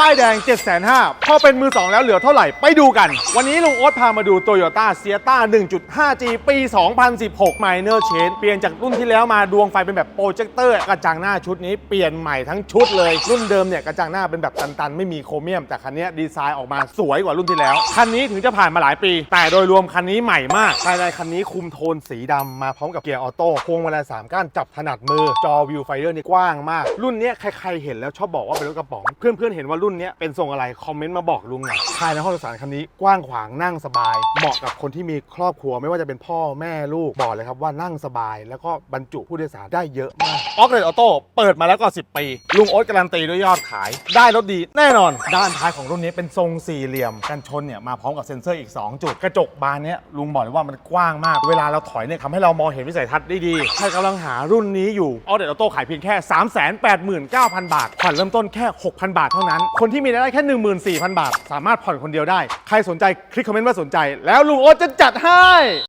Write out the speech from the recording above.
ป้ายแดง 7 5 0 0 0พอเป็นมือ 2 แล้วเหลือเท่าไหร่ ไปดูกัน วันนี้ลุงโอ๊ตพามาดู Toyota s i e t a 1.5G ปี 2016 Minor Change เปลี่ยนจากรุ่นที่แล้วมาดวงไฟเป็นแบบโปรเจคเตอร์กระจังหน้าชุดนี้เปลี่ยนใหม่ทั้งชุดเลย รุ่นเดิมเนี่ยกระจังหน้าเป็นแบบตันๆ ไม่มีโครเมียม แต่คันนี้ดีไซน์ออกมาสวยกว่ารุ่นที่แล้ว คันนี้ถึงจะผ่านมาหลายปี แต่โดยรวมคันนี้ใหม่มากภายในคันนี้คุมโทนสีดำมาพร้อมกับเกียร์ออโต้พวงมาลัยสามก้านจับถนัดมือจอวิวไฟเดอร์นี่กว้างมาก รุ่นนี้ใครๆเห็นแล้วชอบบอกว่าเป็นรถกระป๋องเพื่อนๆเห็นว่ารุ่นนี้เป็นทรงอะไรคอมเมนต์มาบอกลุงหน่อยภายในห้องโดยสารคันนี้กว้างขวางนั่งสบาย เหมาะกับคนที่มีครอบครัวไม่ว่าจะเป็นพ่อแม่ลูกบอกเลยครับว่านั่งสบาย แล้วก็บรรจุผู้โดยสารได้เยอะมากออกเรดออโต้เปิดมาแล้วก็10 ปี ลุงโอ๊ตการันตีด้วยยอดขาย ได้รถดีแน่นอน ด้านท้ายของรุ่นนี้เป็นทรงสี่เหลี่ยม กันชนเนี่ยมาพร้อมกับเซ็นเซอร์อีก 2 จุด กระจกบานเนี้ยลุงบอกเลยว่ามันกว้างมาก เวลาเราถอยเนี่ยทำให้เรามองเห็นวิสัยทัศน์ได้ดีใครกำลังหารุ่นนี้อยู่ออเดอร์ออโต้ขายเพียงแค่ 389,000 บาทผ่อนเริ่มต้นแค่ 6,000 บาทเท่านั้นคนที่มีรายได้แค่ 14,000 บาท สามารถผ่อนคนเดียวได้ ใครสนใจคลิกคอมเมนต์ว่าสนใจ แล้วลุงโอ๊ตจะจัดให้